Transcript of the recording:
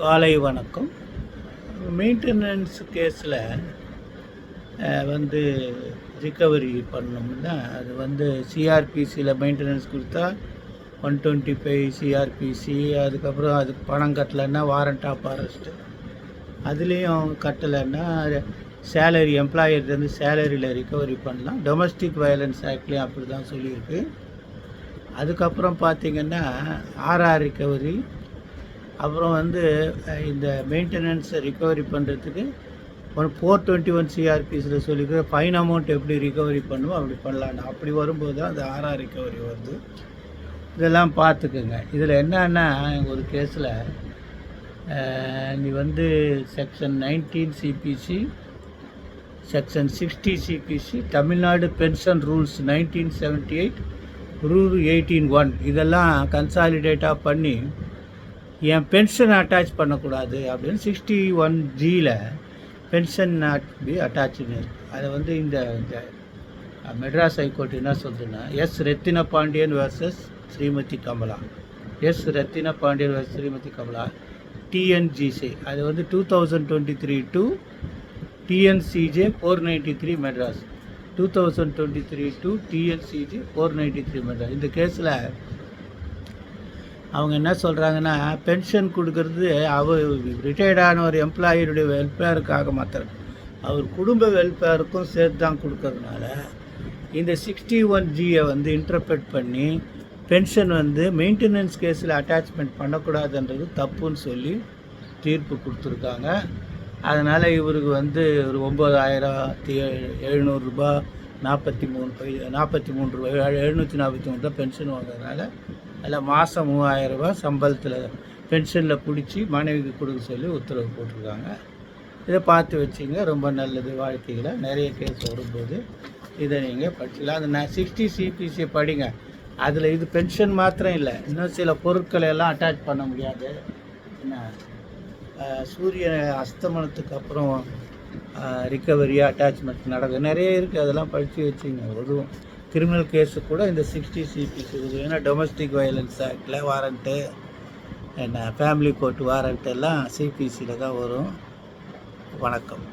காலை வணக்கம். மெயின்டெனன்ஸ் கேஸில் வந்து ரிகவரி பண்ணோம்னா அது வந்து சிஆர்பிசியில் மெயின்டெனன்ஸ் கொடுத்தா ஒன் டுவெண்ட்டி ஃபைவ் சிஆர்பிசி அதுக்கப்புறம் அதுக்கு பணம் கட்டலைன்னா வாரண்ட் ஆஃப் அரெஸ்ட்டு அதுலேயும் கட்டலைன்னா சேலரி எம்ப்ளாயர்லேருந்து சேலரியில் ரிகவரி பண்ணலாம். டொமஸ்டிக் வயலன்ஸ் ஆக்ட்லேயும் அப்படி தான் சொல்லியிருக்கு. அதுக்கப்புறம் பார்த்தீங்கன்னா ஆர்ஆர் ரிகவரி அப்புறம் வந்து இந்த மெயின்டெனன்ஸை ரிகவரி பண்ணுறதுக்கு ஒன் ஃபோர் டுவெண்ட்டி ஒன் சிஆர்பிஸில் சொல்லிக்கிற ஃபைன் அமௌண்ட் எப்படி ரிகவரி பண்ணுவோம் அப்படி பண்ணலான்னு அப்படி வரும்போது தான் அந்த ஆர்ஆர் ரிகவரி வருது. இதெல்லாம் பார்த்துக்குங்க. இதில் என்னன்னா ஒரு கேஸில் நீ வந்து section nineteen CPC section sixty CPC Tamil Nadu pension rules nineteen seventy eight rule eighteen one இதெல்லாம் கன்சாலிடேட்டாக பண்ணி என் பென்ஷன் அட்டாச் பண்ணக்கூடாது அப்படின்னு சிக்ஸ்டி ஒன் ஜியில் பென்ஷன் நாட் பி அட்டாச்சுன்னு இருக்குது அதை வந்து இந்த மெட்ராஸ் ஹைகோர்ட் என்ன சொல்லுதுன்னா S Rathina Pandian versus Shrimati Kamala. S Rathina Pandian versus Shrimati Kamala. TNGC அது வந்து two thousand twenty three to TNCJ four ninety three Madras. Two thousand twenty three to TNCJ four ninety three Madras. இந்த கேஸில் அவங்க என்ன சொல்கிறாங்கன்னா pension கொடுக்கறது அவர் ரிட்டையர்டான ஒரு எம்ப்ளாயியுடைய வெல்ஃபேருக்காக மாத்திரம். அவர் குடும்ப வெல்ஃபேருக்கும் சேர்த்து தான் கொடுக்கறதுனால இந்த சிக்ஸ்டி ஒன் ஜியை வந்து இன்டர்பிரட் பண்ணி பென்ஷன் வந்து மெயின்டெனன்ஸ் கேஸில் அட்டாச்மெண்ட் பண்ணக்கூடாதுன்றது தப்புன்னு சொல்லி தீர்ப்பு கொடுத்துருக்காங்க. அதனால் இவருக்கு வந்து ஒரு ஒம்பதாயிரத்தி எழுநூறுரூபா நாற்பத்தி மூணு பை நாற்பத்தி மூணு ரூபாய் எழுநூற்றி நாற்பத்தி மூணு ரூபா பென்ஷன் வாங்குறதுனால அதில் மாதம் மூவாயிரம் ரூபாய் சம்பளத்தில் பென்ஷனில் பிடிச்சி மனைவிக்கு கொடுக்க சொல்லி உத்தரவு போட்டிருக்காங்க. இதை பார்த்து வச்சிங்க ரொம்ப நல்லது வாழ்க்கையில். நிறைய கேஸ் வரும்போது இதை நீங்கள் படிச்சலாம் அந்த நான் சிக்ஸ்டி சிபிசி படிங்க. அதில் இது பென்ஷன் மாத்திரம் இல்லை. இன்னும் சில பொருட்களை எல்லாம் அட்டாச் பண்ண முடியாது. என்ன? சூரிய அஸ்தமனத்துக்கு அப்புறம் ரிக்கவரி அட்டாச்மெண்ட் நடக்குது. நிறைய இருக்குது அதெல்லாம் படித்து வச்சுங்க. உதவும் கிரிமினல் கேஸு கூட இந்த சிக்ஸ்டி சிபிசி ஏன்னா டொமஸ்டிக் வயலன்ஸ் ஆக்டில் வாரண்ட்டு என்ன ஃபேமிலி கோர்ட் வாரண்ட் எல்லாம் சிபிசியில் தான் வரும். வணக்கம்.